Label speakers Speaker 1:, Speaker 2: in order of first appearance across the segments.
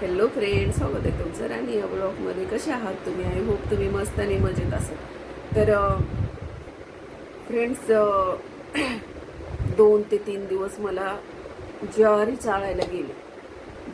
Speaker 1: Hello friend स्वागत आहे तुमचं राणी या ब्लॉगमध्ये कसे आहात तुम्ही? आय होप तुम्ही मस्त आणि मजेत असाल. तर फ्रेंड्स दोन ते तीन दिवस मला ज्वारी चाळायला गेली.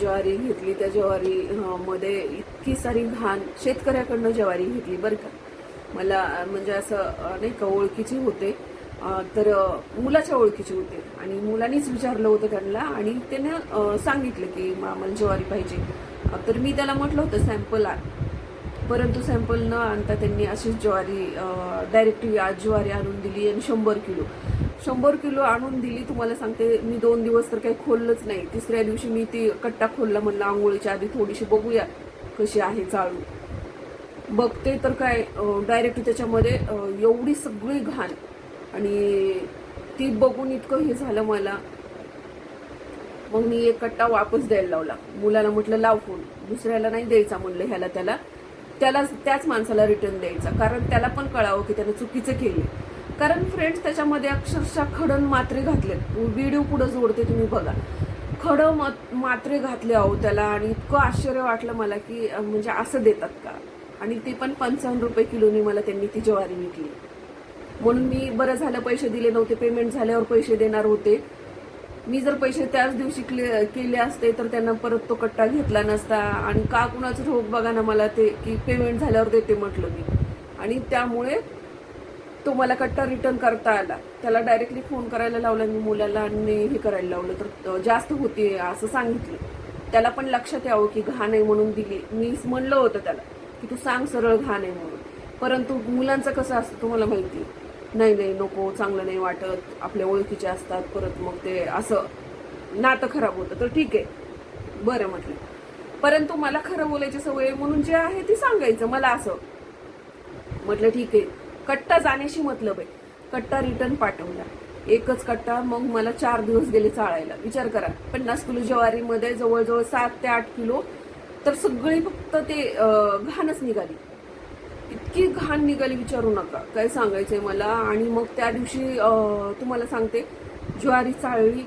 Speaker 1: ज्वारी घेतली. त्या ज्वारी मध्ये इतकी सारी घाण शेतकऱ्याकडनं ज्वारी घेतली बरं का. मला म्हणजे असं नाही का ओळखीची होते. तर मुलाच्या ओळखीचे होते. आणि मुलानेच विचारलं होतं त्यांना आणि त्याने सांगितलं की "मा- आम्हाला ज्वारी पाहिजे. तर मी त्याला म्हटलं होतं सॅम्पल आण. परंतु सॅम्पल न आणता त्यांनी अशीच ज्वारी डायरेक्ट आज ज्वारी आणून दिली आणि शंभर किलो. शंभर किलो आणून दिली तुम्हाला सांगते मी दोन दिवस तर काही खोललंच नाही. तिसऱ्या दिवशी मी ती कट्टा खोलला म्हणलं आंघोळीच्या आधी थोडीशी बघूया कशी आहे चाळू. बघते तर काय डायरेक्ट त्याच्यामध्ये एवढी सगळी घाण आणि ती बघून इतकं हे झालं मला. मग मी एक कट्टा वापस द्यायला लावला. मुलाला म्हटलं लाव फोन. दुसऱ्याला नाही द्यायचा म्हणलं ह्याला त्याला. त्याला त्याच माणसाला रिटर्न द्यायचा. कारण त्याला पण कळावं की त्यानं चुकीचं केले. कारण फ्रेंड्स त्याच्यामध्ये अक्षरशः खडन मात्रे घातले व्हिडिओ पुढं जोडते तुम्ही बघा. खडं मत मात्रे घातले अहो त्याला आणि इतकं आश्चर्य वाटलं मला की म्हणजे असं देतात का? आणि ते पण पंचावन्न रुपये किलोनी मला त्यांनी ती ज्वारी विकली. म्हणून मी बरं झालं पैसे दिले नव्हते पेमेंट झाल्यावर पैसे देणार होते. मी जर पैसे त्याच दिवशी क्ले केले असते तर त्यांना परत तो कट्टा घेतला नसता. आणि का कुणाचं ठोक बघा ना मला ते की पेमेंट झाल्यावर देते म्हटलं मी. आणि त्यामुळे तो मला कट्टा रिटर्न करता आला. त्याला डायरेक्टली फोन करायला लावला मी मुलाला आणि हे करायला लावलं. तर जास्त होते असं सांगितलं. त्याला पण लक्षात यावं की घाण आहे म्हणून दिली. मी म्हणलं होतं त्याला की तू सांग सरळ घाण आहे म्हणून. परंतु मुलांचं कसं असतं तुम्हाला माहिती नाही नाही नको चांगलं नाही वाटत आपल्या ओळखीचे असतात परत मग ते असं नातं खराब होतं. तर ठीक आहे. बरं म्हटलं. परंतु मला खरं बोलायची सवय म्हणून जे आहे ती सांगायचं मला असं. म्हटलं ठीक आहे. कट्टा जाण्याशी मतलब आहे. कट्टा रिटर्न पाठवला. एकच कट्टा मग मला चार दिवस गेले चाळायला. विचार करा. पन्नास किलो ज्वारीमध्ये जवळजवळ सात ते आठ किलो तर सगळी फक्त ते घाणच निघाली. इतकी घाण निघाली विचारू नका. काय सांगायचंय मला? आणि मग त्या दिवशी तुम्हाला सांगते ज्वारी चाळली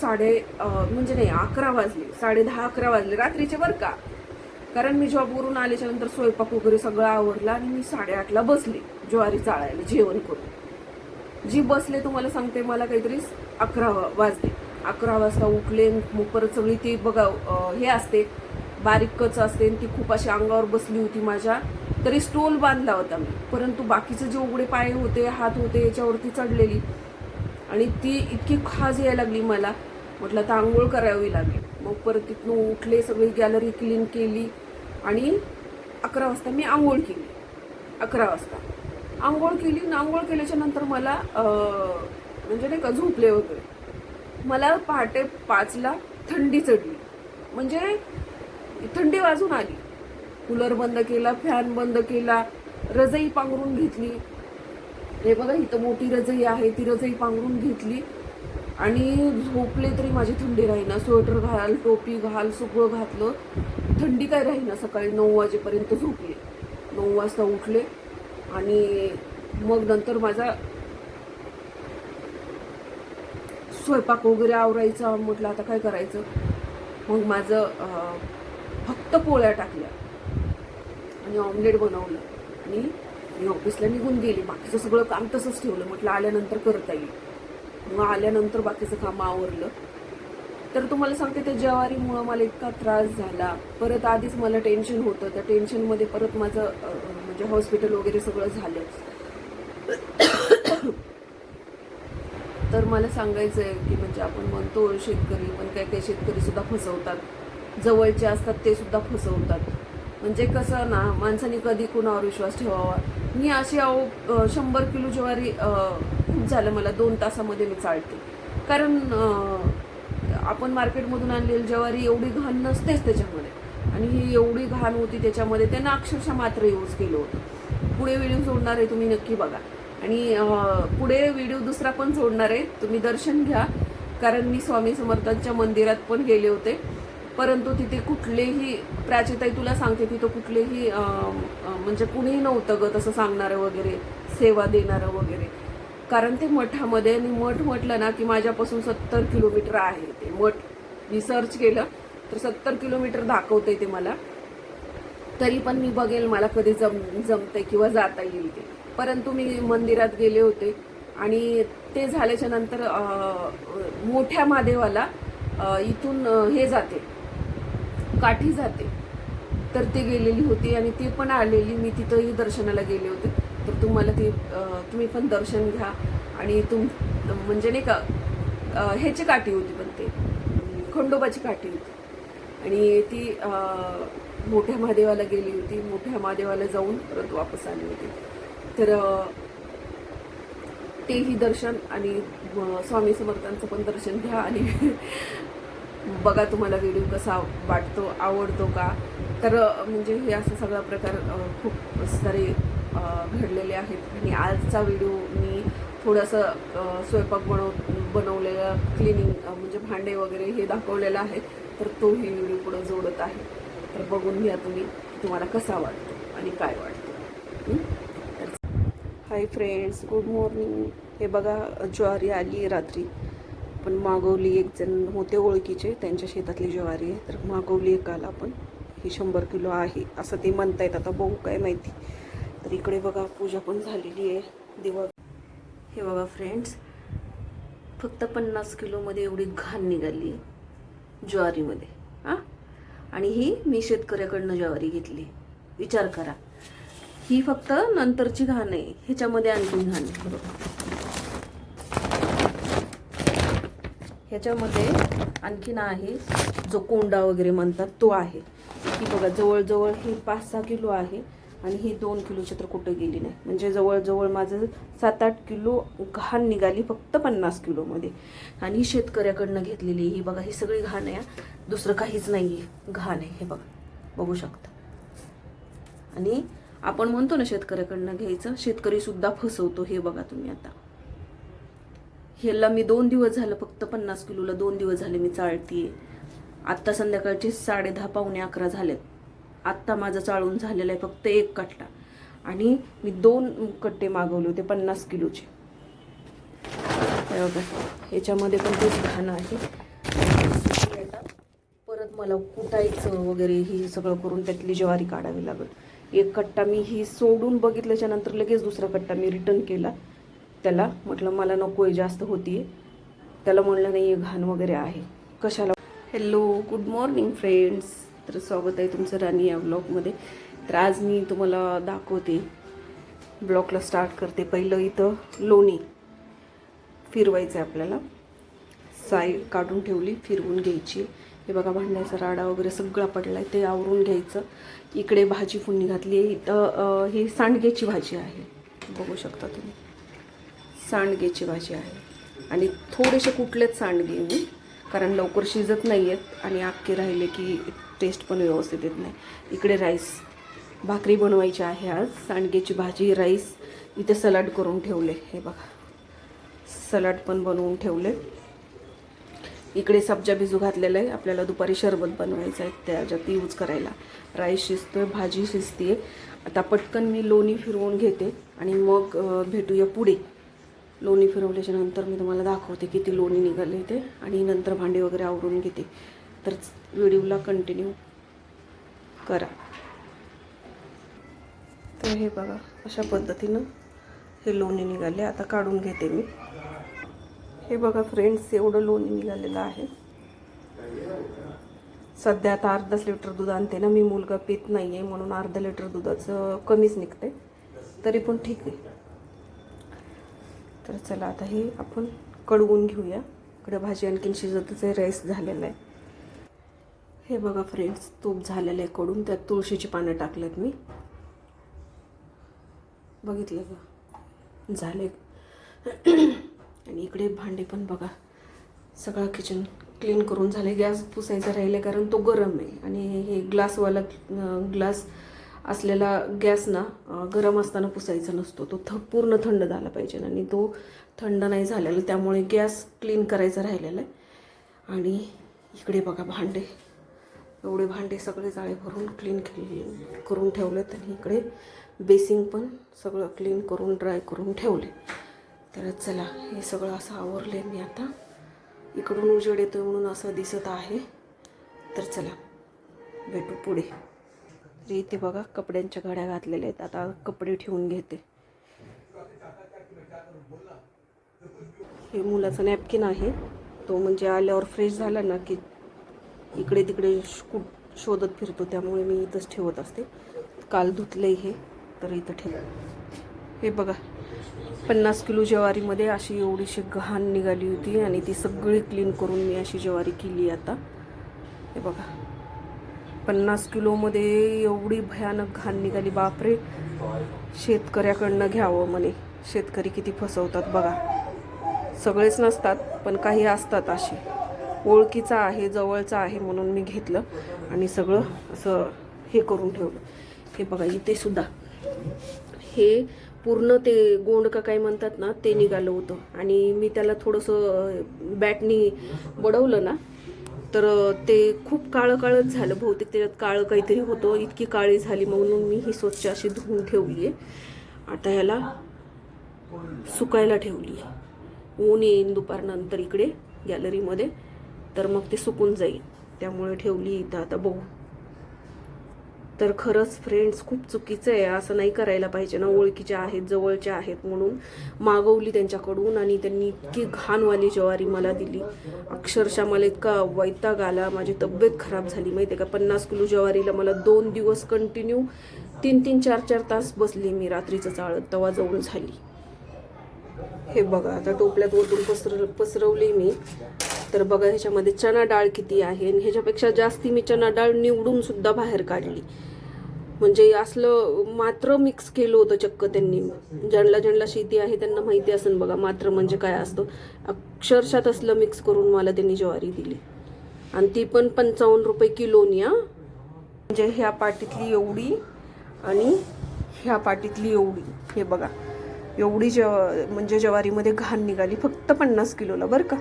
Speaker 1: साडे म्हणजे नाही अकरा वाजले. साडे दहा अकरा वाजले. रात्रीचे बरं का? कारण मी जॉबवरून आल्याच्यानंतर स्वयंपाक वगैरे सगळं आवरला आणि मी साडेआठला बसले ज्वारी चाळायला जेवण करून. जी बसले तुम्हाला सांगते मला काहीतरी अकरा वाजले. अकरा वाजता उठले मग परत सगळी ती बघा हे असते. बारीक कच असते आणि ती खूप अशी अंगावर बसली होती माझ्या. तरी स्टोल बांधला होता मी. परंतु बाकीचे जे उघडे पाय होते हात होते याच्यावरती चढलेली. आणि ती इतकी खाज यायला लागली मला. म्हटलं आता आंघोळ करावी लागेल. मग परत तिथनं उठले सगळी गॅलरी क्लीन केली. आणि अकरा वाजता मी आंघोळ केली. अकरा वाजता. आंघोळ केली आणि आंघोळ केल्याच्यानंतर मला म्हणजे नाही का झोपले वगैरे मला पहाटे पाचला थंडी चढली. म्हणजे थंडी वाजून आली. कूलर बंद केला फॅन बंद केला रजई पांघरून घेतली. हे बघा इथं मोठी रजई आहे ती रजई पांघरून घेतली. आणि झोपले तरी माझी थंडी राहीना. स्वेटर घाल टोपी घाल सगळं घातलं. थंडी काय राहीना सकाळी नऊ वाजेपर्यंत झोपले. नऊ वाजता उठले. आणि मग नंतर माझा स्वयंपाक वगैरे आवरायचा. म्हटलं आता काय करायचं? मग माझं फक्त पोळ्या टाकल्या. आणि ऑमलेट बनवलं. आणि मी ऑफिसला निघून गेली. बाकीचं सगळं काम तसंच ठेवलं. म्हटलं आल्यानंतर करता येईल. मग आल्यानंतर बाकीचं काम आवरलं. तर तुम्हाला सांगते त्या ज्वारीमुळं मला इतका त्रास झाला. परत आधीच मला टेन्शन होतं. त्या टेन्शनमध्ये परत माझं म्हणजे हॉस्पिटल वगैरे सगळं झालं. तर मला सांगायचं आहे की म्हणजे आपण म्हणतो शेतकरी पण काही काही शेतकरी सुद्धा फसवतात. जवळचे असतात ते सुद्धा फसवतात. म्हणजे कसं ना माणसाने कधी कुणावर विश्वास ठेवावा? मी अशी अहो शंभर किलो ज्वारी खूप झालं मला दोन तासामध्ये मी चालते कारण आपण मार्केटमधून आणलेली ज्वारी एवढी घाण नसतेच त्याच्यामध्ये. आणि ही एवढी घाण होती त्याच्यामध्ये त्यांना अक्षरशः मात्र यूज केलं होतं. पुढे व्हिडिओ सोडणार आहे तुम्ही नक्की बघा. आणि पुढे व्हिडिओ दुसरा पण सोडणार आहे. तुम्ही दर्शन घ्या. कारण मी स्वामी समर्थांच्या मंदिरात पण गेले होते. परंतु तिथे कुठलेही प्राचीताई तुला सांगते तिथं कुठलेही म्हणजे कुणीही नव्हतं ग तसं सांगणारं वगैरे सेवा देणारं वगैरे. कारण ते मठामध्ये आणि मठ म्हटलं ना की माझ्यापासून सत्तर किलोमीटर आहे ते मठ. मी सर्च केलं तर सत्तर किलोमीटर दाखवते ते मला. तरी पण मी बघेल मला कधी जम जमते किंवा जाता येईल ते. परंतु मी मंदिरात गेले होते आणि ते झाल्याच्यानंतर मोठ्या महादेवाला इथून हे जाते. काठी जाते. तर ते गेलेली होती आणि ती पण आलेली. मी तिथंही दर्शनाला गेले होते. तर तुम्हाला ते तुम्ही पण दर्शन घ्या. आणि तुम म्हणजे नाही का ह्याची काठी होती पण ते. खंडोबाची काठी होती. आणि ती मोठ्या महादेवाला गेली होती. मोठ्या महादेवाला जाऊन परत वापस आली होती. तर तेही दर्शन आणि स्वामी समर्थांचं पण दर्शन घ्या आणि बघा तुम्हाला व्हिडिओ कसा वाटतो आवडतो का? तर म्हणजे हे असं सगळा प्रकार खूप सारे घडलेले आहेत. आणि आजचा व्हिडिओ मी थोडंसं स्वयंपाक बनव बनवलेलं क्लिनिंग म्हणजे भांडे वगैरे हे दाखवलेलं आहे. तर तोही व्हिडिओ पुढं जोडत आहे. तर बघून घ्या तुम्ही तुम्हाला कसा वाटतो आणि काय वाटतं. हाय फ्रेंड्स गुड मॉर्निंग हे बघा ज्वारी आली रात्री. पण मागवली एक जण होते ओळखीचे त्यांच्या शेतातली ज्वारी आहे. तर मागवली आहे काल आपण. ही शंभर किलो आहे असं ते म्हणतायत. आता बघू काय माहिती. तर इकडे बघा पूजा पण झालेली आहे. दिवा. हे बघा फ्रेंड्स फक्त पन्नास किलोमध्ये एवढी घाण निघाली ज्वारीमध्ये. हां? आणि ही मी शेतकऱ्याकडनं ज्वारी घेतली. विचार करा. ही फक्त नंतरची घाण आहे. ह्याच्यामध्ये आणखीन घाण आहे. बरोबर ह्याच्यामध्ये आणखीन आहे जो कोंडा वगैरे म्हणतात तो आहे. की बघा जवळजवळ हे पाच सहा किलो आहे आणि ही दोन किलोची तर कुठं गेली नाही. म्हणजे जवळजवळ माझं सात आठ किलो घाण निघाली फक्त पन्नास किलोमध्ये. आणि ही शेतकऱ्याकडनं घेतलेली ही बघा ही सगळी घाण आहे दुसरं काहीच नाही आहे घाण आहे हे बघा. बघू शकता. आणि आपण म्हणतो ना शेतकऱ्याकडनं घ्यायचं. शेतकरीसुद्धा फसवतो हे बघा तुम्ही आता. ह्याला मी दोन दिवस झालं फक्त पन्नास किलोला दोन दिवस झाले मी चाळतीये. आत्ता संध्याकाळचे साडे दहा पावणे अकरा झालेत. आत्ता माझं चाळून झालेलं आहे फक्त एक कट्टा. आणि मी दोन कट्टे मागवले होते पन्नास किलोचे. ह्याच्यामध्ये पण तेच घाण आहे. परत मला कुटायचं वगैरे ही सगळं करून त्यातली ज्वारी काढावी लागेल. एक कट्टा मी ही सोडून बघितल्याच्या नंतर लगेच दुसरा कट्टा मी रिटर्न केला. त्याला म्हटलं मला नको आहे जास्त होती त्याला म्हणलं नाही आहे घाण वगैरे आहे. कशाला? हॅलो गुड मॉर्निंग फ्रेंड्स तर स्वागत आहे तुमचं राणी या ब्लॉगमध्ये तर आज मी तुम्हाला दाखवते. ब्लॉगला स्टार्ट करते पहिलं इथं. लोणी फिरवायचं आहे आपल्याला. साय काढून ठेवली फिरवून घ्यायची. हे बघा भांड्याचा राडा वगैरे सगळा पडला आहे ते आवरून घ्यायचं. इकडे भाजी फुडणी घातली आहे इथं ही सांडग्याची भाजी आहे. बघू शकता तुम्ही. सांडगेची भाजी आहे. आणि थोडेसे कुठलेच सांडगे मी कारण लवकर शिजत नाही आहेत आणि आख्खे राहिले की टेस्ट पण व्यवस्थित येत नाही. इकडे राईस भाकरी बनवायची आहे आज. सांडगेची भाजी राईस इथे सलाड करून ठेवले. हे बघा. सलाड पण बनवून ठेवले. इकडे सब्जा भिजू घातलेलं आहे. आपल्याला दुपारी शरबत बनवायचं आहे त्याच्यात यूज करायला. राईस शिजतोय भाजी शिजते आता पटकन मी लोणी फिरवून घेते आणि मग भेटूया पुढे. लोणी फिरवल्याच्या नंतर मी तुम्हाला दाखवते किती लोणी निघाले ते आणि नंतर भांडे वगैरे आवरून घेते. तर व्हिडिओला कंटिन्यू करा. तर हे बघा अशा पद्धतीनं हे लोणी निघाले. आता काढून घेते मी. हे बघा फ्रेंड्स एवढं लोणी निघालेलं आहे. सध्या आता अर्धाच लिटर दूध आणते ना मी मुलगा पित नाही आहे म्हणून अर्धा लिटर दुधाचं कमीच निघते तरी पण ठीक आहे. तर चला आता हे आपण कडवून घेऊया. इकडं भाजी आणखीन शिजतच आहे राईस झालेला आहे. हे बघा फ्रेंड्स तूप झालेलं आहे कडून. त्यात तुळशीची पानं टाकलेत मी. बघितलं का? झाले. आणि इकडे भांडे पण बघा. सगळं किचन क्लीन करून झाले गॅस पुसायचा राहिले कारण तो गरम आहे. आणि हे ग्लासवाला ग्लास असलेला गॅस ना गरम असताना पुसायचा नसतो. तो थ पूर्ण थंड झाला पाहिजे आणि तो थंड नाही झालेला त्यामुळे गॅस क्लीन करायचा राहिलेला आहे. आणि इकडे बघा भांडे. एवढे भांडे सगळे जाळे भरून क्लीन केले करून ठेवलेत आणि इकडे बेसिंग पण सगळं क्लीन करून ड्राय करून ठेवले. तर चला हे सगळं असं आवरले मी आता. इकडून उजेड येतो म्हणून असं दिसत आहे. तर चला भेटू पुढे. इथे बघा कपड्यांच्या घड्या घातलेल्या आहेत. आता कपडे ठेवून घेते. हे मुलाचं नॅपकिन आहे. तो म्हणजे आल्यावर फ्रेश झाला ना की इकडे तिकडे श- कुठ शोधत फिरतो. त्यामुळे मी इथंच ठेवत असते. काल धुतले हे तर इथं ठेव. हे बघा पन्नास किलो ज्वारीमध्ये अशी एवढीशी घाण निघाली होती आणि ती सगळी क्लीन करून मी अशी ज्वारी केली आता. हे बघा. पन्नास किलोमध्ये एवढी भयानक घाण निघाली. बापरे. शेतकऱ्याकडनं घ्यावं म्हणे. शेतकरी किती फसवतात बघा. सगळेच नसतात पण काही असतात असे. ओळखीचा आहे जवळचा आहे म्हणून मी घेतलं आणि सगळं असं हे करून ठेवलं. हे बघा इथे सुद्धा. हे पूर्ण ते गोंड का काय म्हणतात ना ते निघालं होतं. आणि मी त्याला थोडंसं बॅटनी बडवलं ना तर ते खूप काळं काळंच झालं. बहुतेक त्याच्यात काळं काहीतरी होतं. इतकी काळी झाली म्हणून मी ही स्वच्छ अशी धुवून ठेवली आहे आता ह्याला सुकायला ठेवली आहे ऊन येईन दुपारनंतर इकडे गॅलरीमध्ये. तर मग ते सुकून जाईल. त्यामुळे ठेवली इथं. आता बघू. तर खरंच फ्रेंड्स खूप चुकीचं आहे. असं नाही करायला पाहिजे ना. ओळखीच्या आहेत जवळच्या आहेत म्हणून मागवली त्यांच्याकडून आणि त्यांनी इतकी घाणवाली ज्वारी मला दिली. अक्षरशः मला इतका वैताग आला. माझी तब्येत खराब झाली. माहिती आहे का? पन्नास किलो ज्वारीला मला दोन दिवस कंटिन्यू तीन तीन चार चार तास बसली मी रात्रीचं चाळत तवा जाऊन झाली. हे बघा आता टोपल्यात ओतून पसर पसरवली मी. तर बघा ह्याच्यामध्ये चना डाळ किती आहे आणि ह्याच्यापेक्षा जास्ती मी चना डाळ निवडून सुद्धा बाहेर काढली. म्हणजे असलं मात्र मिक्स केलं होतं चक्क त्यांनी. ज्यांना ज्यांना शेती आहे त्यांना माहिती असेल बघा मात्र म्हणजे काय असतं. अक्षरशः तसलं मिक्स करून मला त्यांनी ज्वारी दिली. आणि ती पण पंचावन्न रुपये किलोनी हा. म्हणजे ह्या पाटीतली एवढी आणि ह्या पाटीतली एवढी. हे बघा एवढी जव म्हणजे ज्वारीमध्ये घाण निघाली. फक्त पन्नास किलोला बरं का?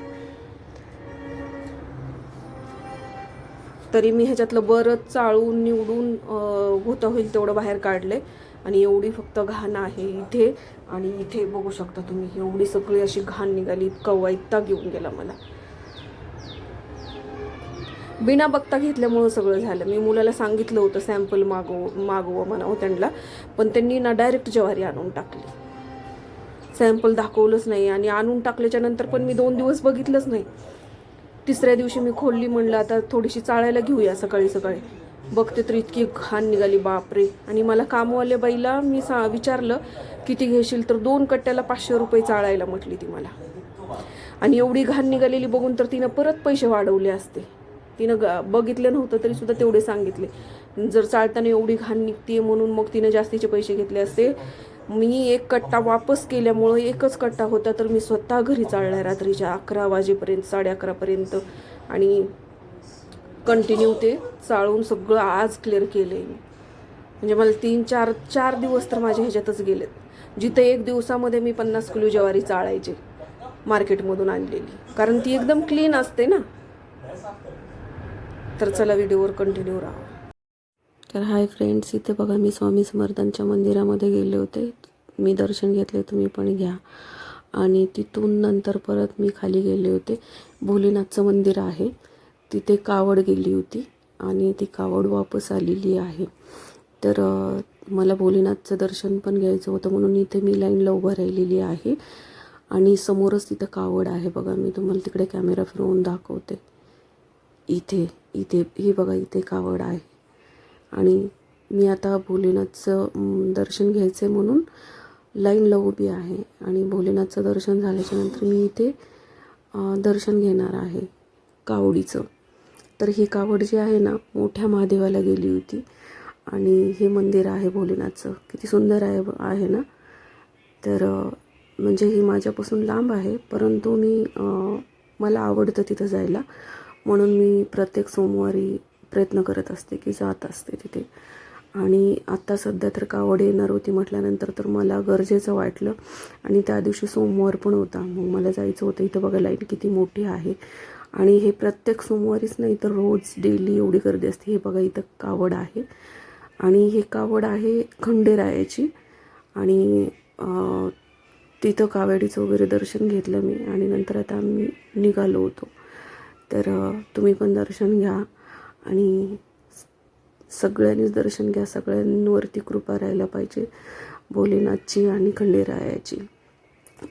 Speaker 1: तरी मी ह्याच्यातलं बरंच चाळून निवडून होतं होईल तेवढं बाहेर काढलंय. आणि एवढी फक्त घाण आहे इथे. आणि इथे बघू शकता तुम्ही एवढी सगळी अशी घाण निघाली इतका वैताग घेऊन गेला मला. बिना बघता घेतल्यामुळं सगळं झालं. मी मुलाला सांगितलं होतं सॅम्पल मागव मागवं म्हणावं त्यांना. पण त्यांनी ना डायरेक्ट ज्वारी आणून टाकली. सॅम्पल दाखवलंच नाही आणि आणून टाकल्याच्या नंतर पण मी दोन दिवस बघितलंच नाही. तिसऱ्या दिवशी मी खोलली म्हणलं आता थोडीशी चाळायला घेऊया सकाळी सकाळी. बघते तर इतकी घाण निघाली बापरे. आणि मला कामवाल्या बाईला मी सा विचारलं किती घेशील तर दोन कट्ट्याला पाचशे रुपये चाळायला म्हटली ती मला. आणि एवढी घाण निघालेली बघून तर तिनं परत पैसे वाढवले असते. तिनं ग बघितलं नव्हतं तरी सुद्धा तेवढे सांगितले. जर चालताना एवढी घाण निघते म्हणून मग तिनं जास्तीचे पैसे घेतले असते. मी एक कट्टा वापस केल्यामुळं एकच कट्टा होता तर मी स्वतः घरी चाललाय रात्रीच्या अकरा वाजेपर्यंत साडे अकरापर्यंत. आणि कंटिन्यू ते चाळून सगळं आज क्लिअर केलं आहे मी. म्हणजे मला तीन चार चार दिवस तर माझ्या ह्याच्यातच गेलेत. जिथे एक दिवसामध्ये मी पन्नास किलो ज्वारी चाळायचे मार्केटमधून आणलेली. कारण ती एकदम क्लीन असते ना. तर चला व्हिडिओवर कंटिन्यू राहा. तर हाय फ्रेंड्स इथे बघा मी स्वामी समर्थांच्या मंदिरामध्ये गेले होते. मी दर्शन घेतले तुम्ही पण घ्या. आणि तिथून नंतर परत मी खाली गेले होते. भोलेनाथचं मंदिर आहे. तिथे कावड गेली होती आणि ती कावड वापस आलेली आहे. तर मला भोलेनाथचं दर्शन पण घ्यायचं होतं म्हणून इथे मी लाईनला उभं राहिलेली आहे. आणि समोरच तिथं कावड आहे बघा. मी तुम्हाला तिकडे कॅमेरा फिरवून दाखवते. इथे इथे हे बघा इथे कावड आहे. आणि मी आता भोलेनाथचं दर्शन घ्यायचं आहे म्हणून लाईनला उभी आहे. आणि भोलेनाथचं दर्शन झाल्याच्यानंतर मी इथे दर्शन घेणार आहे कावडीचं. तर ही कावड जी आहे ना मोठ्या महादेवाला गेली होती. आणि हे मंदिर आहे भोलेनाथचं. किती सुंदर आहे आहे ना? तर म्हणजे ही माझ्यापासून लांब आहे परंतु मी मला आवडतं तिथं जायला. म्हणून मी प्रत्येक सोमवारी प्रयत्न करत असते की जात असते तिथे. आणि आत्ता सध्या तर कावड येणार होती म्हटल्यानंतर तर मला गरजेचं वाटलं. आणि त्या दिवशी सोमवार पण होता. मग मला जायचं होतं. इथं बघा लाईन किती मोठी आहे. आणि हे प्रत्येक सोमवारीच नाही तर रोज डेली एवढी गर्दी असते. हे बघा इथं कावड आहे. आणि हे कावड आहे खंडेरायाची. आणि तिथं कावडीचं वगैरे दर्शन घेतलं मी. आणि नंतर आता आम्ही निघालो होतो. तर तुम्ही पण दर्शन घ्या. आणि सगळ्यांनीच दर्शन घ्या सगळ्यांवरती कृपा राहायला पाहिजे भोलेनाथची आणि खंडेरायाची.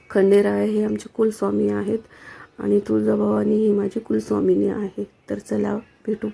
Speaker 1: खंडेराया हे आमचे कुलस्वामी आहेत आणि तुळजाभवानी ही माझी कुलस्वामिनी आहे. तर चला भेटू.